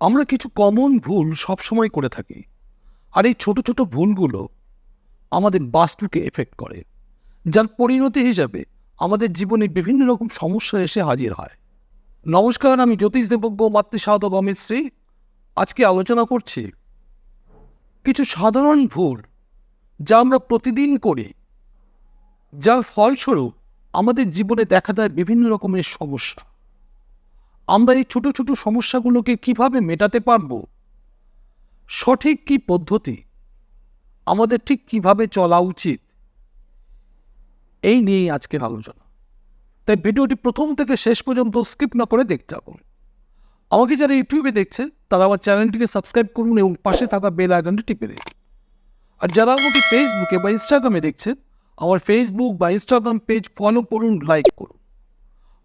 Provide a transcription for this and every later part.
আমরা কিছু কমন ভুল সবসময় করে থাকি। আর এই ছোট ছোট ভুলগুলো আমাদের বাস্তুকে এফেক্ট করে, যার পরিণতি হিসাবে আমাদের জীবনে বিভিন্ন রকম সমস্যা এসে হাজির হয়। নমস্কার, আমি জ্যোতিষ দেবজ্ঞ মাতৃসাধক অমিত শ্রী। আজকে আলোচনা করছি কিছু সাধারণ ভুল যা আমরা প্রতিদিন করি, যার ফলস্বরূপ আমাদের জীবনে দেখা দেয় বিভিন্ন রকমের সমস্যা। আমরা এই ছোট ছোট সমস্যাগুলোকে কীভাবে মেটাতে পারব? সঠিক কি পদ্ধতি? আমাদের ঠিক কীভাবে চলা উচিত? এই নিয়েই আজকের আলোচনা। তাই ভিডিওটি প্রথম থেকে শেষ পর্যন্ত স্কিপ না করে দেখতে হবে আমাকে যারা ইউটিউবে দেখছে তারা আমার চ্যানেলটিকে সাবস্ক্রাইব করুন এবং পাশে থাকা বেল আইকনটি টিপে দিন। আর যারা আমাকে ফেসবুকে বা ইনস্টাগ্রামে দেখছেন, আমার ফেসবুক বা ইনস্টাগ্রাম পেজ ফলো করুন লাইক করুন।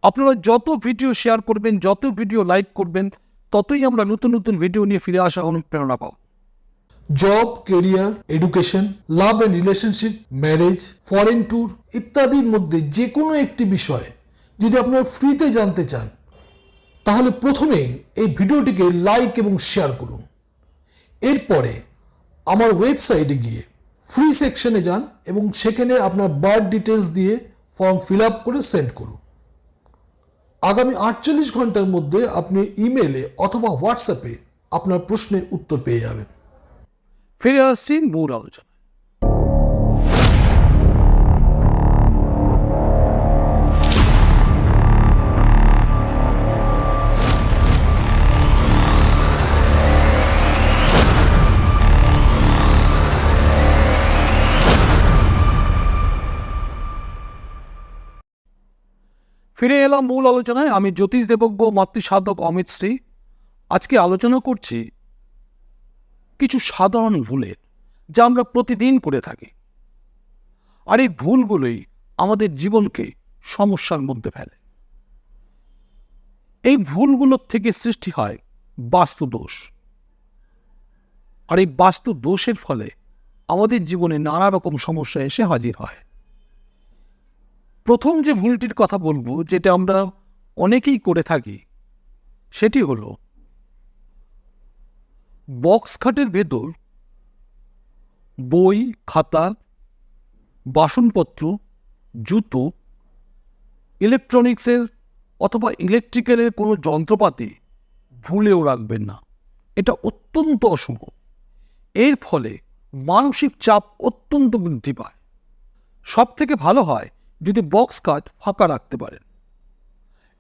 আপনারা যত ভিডিও শেয়ার করবেন, যত ভিডিও লাইক করবেন, ততই আমরা নতুন নতুন ভিডিও নিয়ে ফিরে আসা অনুপ্রেরণা পাবো। Job career education love and relationship marriage foreign tour ইত্যাদির মধ্যে যে কোনো একটি বিষয় যদি আপনারা ফ্রিতে জানতে চান, তাহলে প্রথমেই এই ভিডিওটিকে লাইক এবং শেয়ার করুন। এরপরে আমার ওয়েবসাইটে গিয়ে ফ্রি সেকশনে যান এবং সেখানে আপনার বার্থ ডিটেলস দিয়ে ফর্ম ফিল আপ করে সেন্ড করুন। আগামী আটচল্লিশ ঘণ্টার মধ্যে আপনি ইমেলে অথবা হোয়াটসঅ্যাপে আপনার প্রশ্নের উত্তর পেয়ে যাবেন। ফিরে আসছি মূল আলোচনা ফিরে এলাম মূল আলোচনায়। আমি জ্যোতিষ দেবজ্ঞ, মাতৃসাধক অমিত শ্রী। আজকে আলোচনা করছি কিছু সাধারণ ভুলের যা আমরা প্রতিদিন করে থাকি। আর এই ভুলগুলোই আমাদের জীবনকে সমস্যার মধ্যে ফেলে। এই ভুলগুলোর থেকে সৃষ্টি হয় বাস্তু দোষ। আর এই বাস্তু দোষের ফলে আমাদের জীবনে নানা রকম সমস্যা এসে হাজির হয়। প্রথম যে ভুলটির কথা বলব, যেটা আমরা অনেকেই করে থাকি, সেটি হলো বক্স খাটের ভেতর বই, খাতা, বাসনপত্র, জুতো ইলেকট্রনিক্সের অথবা ইলেকট্রিক্যালের কোনো যন্ত্রপাতি ভুলেও রাখবেন না। এটা অত্যন্ত অশুভ। এর ফলে মানসিক চাপ অত্যন্ত বৃদ্ধি পায়। সব থেকে ভালো হয় যদি বক্স খাট ফাঁকা রাখতে পারেন।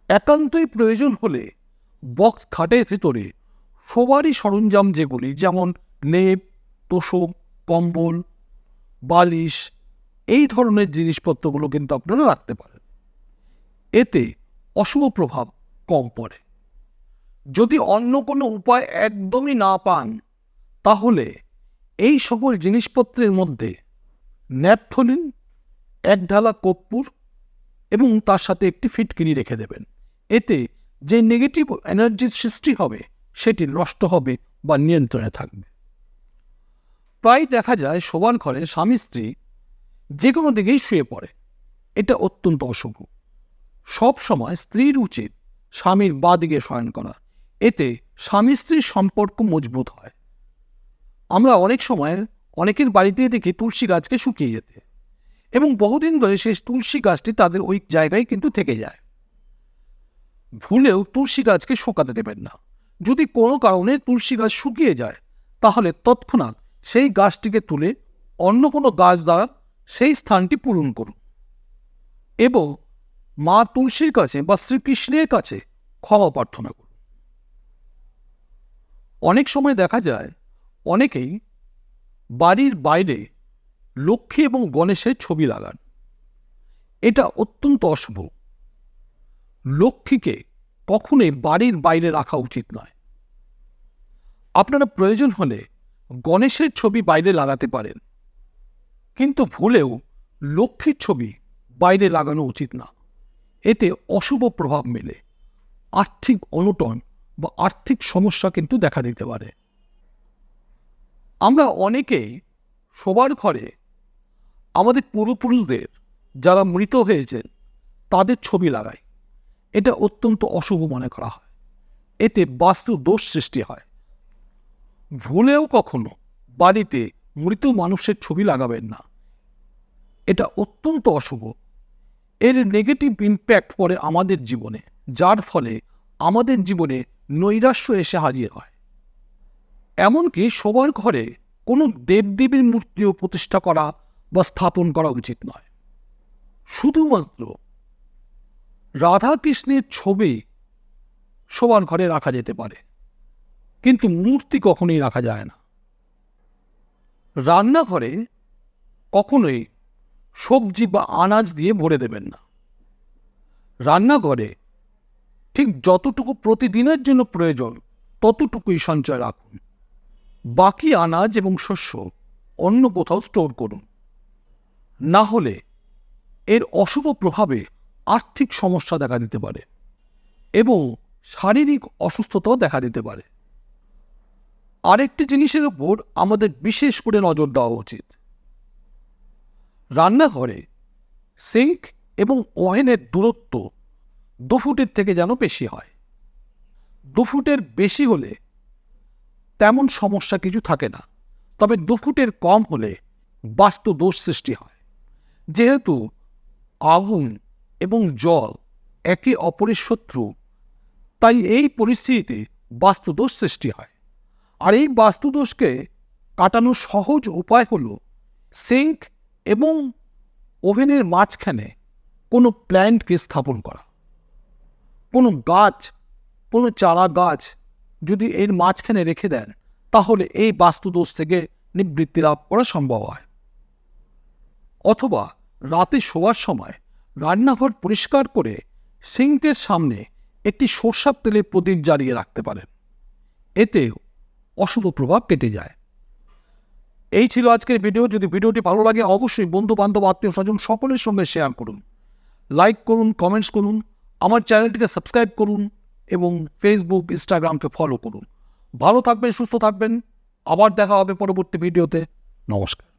একান্তই প্রয়োজন হলে বক্স খাটের ভেতরে সবারই সরঞ্জাম যেগুলি, যেমন লেপ তোষক, কম্বল, বালিশ, এই ধরনের জিনিসপত্রগুলো কিন্তু আপনারা রাখতে পারেন। এতে অশুভ প্রভাব কম পড়ে। যদি অন্য কোনো উপায় একদমই না পান, তাহলে এই সকল জিনিসপত্রের মধ্যে ন্যাপথলিন এক ঢালা কর্পূর এবং তার সাথে একটি ফিটকিনি রেখে দেবেন। এতে যে নেগেটিভ এনার্জির সৃষ্টি হবে, সেটি নষ্ট হবে বা নিয়ন্ত্রণে থাকবে। প্রায় দেখা যায়, শোবার ঘরে স্বামী স্ত্রী যে কোনো দিকেই শুয়ে পড়ে। এটা অত্যন্ত অশুভ। সব সময় স্ত্রীর উচিত স্বামীর বা দিকে শয়ন করা। এতে স্বামী স্ত্রীর সম্পর্ক মজবুত হয়। আমরা অনেক সময় অনেকের বাড়িতে দেখি তুলসী গাছকে শুকিয়ে যেতে। এবং বহুদিন ধরে সেই তুলসী গাছটি তাদের ওই জায়গায় কিন্তু থেকে যায়। ভুলেও তুলসী গাছকে শোকাতে দেবেন না। যদি কোনো কারণে তুলসী গাছ শুকিয়ে যায়, তাহলে তৎক্ষণাৎ সেই গাছটিকে তুলে অন্য কোনো গাছ দ্বারা সেই স্থানটি পূরণ করুন এবং মা তুলসীর কাছে বা শ্রীকৃষ্ণের কাছে ক্ষমা প্রার্থনা করুন। অনেক সময় দেখা যায়, অনেকেই বাড়ির বাইরে লক্ষ্মী এবং গণেশের ছবি লাগান। এটা অত্যন্ত অশুভ। লক্ষ্মীকে কখনোই বাড়ির বাইরে রাখা উচিত নয়। আপনারা প্রয়োজন হলে গণেশের ছবি বাইরে লাগাতে পারেন। কিন্তু ভুলেও লক্ষ্মীর ছবি বাইরে লাগানো উচিত না। এতে অশুভ প্রভাব মেলে। আর্থিক অনটন বা আর্থিক সমস্যা কিন্তু দেখা দিতে পারে। আমরা অনেকেই শোবার ঘরে আমাদের পূর্বপুরুষদের যারা মৃত হয়েছেন তাদের ছবি লাগায় এটা অত্যন্ত অশুভ মনে করা হয়। এতে বাস্তু দোষ সৃষ্টি হয়। ভুলেও কখনো বাড়িতে মৃত মানুষের ছবি লাগাবেন না। এটা অত্যন্ত অশুভ। এর নেগেটিভ ইম্প্যাক্ট পড়ে আমাদের জীবনে, যার ফলে আমাদের জীবনে নৈরাশ্য এসে হাজির হয়। এমনকি সবার ঘরে কোনো দেবদেবীর মূর্তিও প্রতিষ্ঠা করা বা স্থাপন করা উচিত নয়। শুধুমাত্র রাধাকৃষ্ণের ছবি সবার ঘরে রাখা যেতে পারে, কিন্তু মূর্তি কখনোই রাখা যায় না। রান্নাঘরে কখনোই সবজি বা আনাজ দিয়ে ভরে দেবেন না। রান্নাঘরে ঠিক যতটুকু প্রতিদিনের জন্য প্রয়োজন, ততটুকুই সঞ্চয় রাখুন। বাকি আনাজ এবং শস্য অন্য কোথাও স্টোর করুন। না হলে এর অশুভ প্রভাবে আর্থিক সমস্যা দেখা দিতে পারে এবং শারীরিক অসুস্থতাও দেখা দিতে পারে। আরেকটি জিনিসের উপর আমাদের বিশেষ করে নজর দেওয়া উচিত। রান্নাঘরে সিঙ্ক এবং ওভেনের দূরত্ব দু ফুটের থেকে যেন বেশি হয়। দু ফুটের বেশি হলে তেমন সমস্যা কিছু থাকে না, তবে দু ফুটের কম হলে বাস্তু দোষ সৃষ্টি হয়। যেহেতু আগুন এবং জল একে অপরের শত্রু, তাই এই পরিস্থিতিতে বাস্তুদোষ সৃষ্টি হয়। আর এই বাস্তুদোষকে কাটানোর সহজ উপায় হল সিঙ্ক এবং ওভেনের মাঝখানে কোনো প্ল্যান্টকে স্থাপন করা। কোনো গাছ, কোনো চারা গাছ যদি এর মাঝখানে রেখে দেন, তাহলে এই বাস্তুদোষ থেকে নিবৃত্তি লাভ করা সম্ভব হয়। অথবা রাতে শোয়ার সময় রান্নাঘর পরিষ্কার করে সিঙ্কের সামনে একটি সর্ষার তেলের প্রদীপ জ্বালিয়ে রাখতে পারেন। এতে অশুভ প্রভাব কেটে যায়। এই ছিল আজকের ভিডিও। যদি ভিডিওটি ভালো লাগে, অবশ্যই বন্ধু বান্ধব আত্মীয় স্বজন সকলের সঙ্গে শেয়ার করুন। লাইক করুন কমেন্টস করুন, আমার চ্যানেলটিকে সাবস্ক্রাইব করুন এবং ফেসবুক ইনস্টাগ্রামকে ফলো করুন। ভালো থাকবেন, সুস্থ থাকবেন। আবার দেখা হবে পরবর্তী ভিডিওতে। নমস্কার।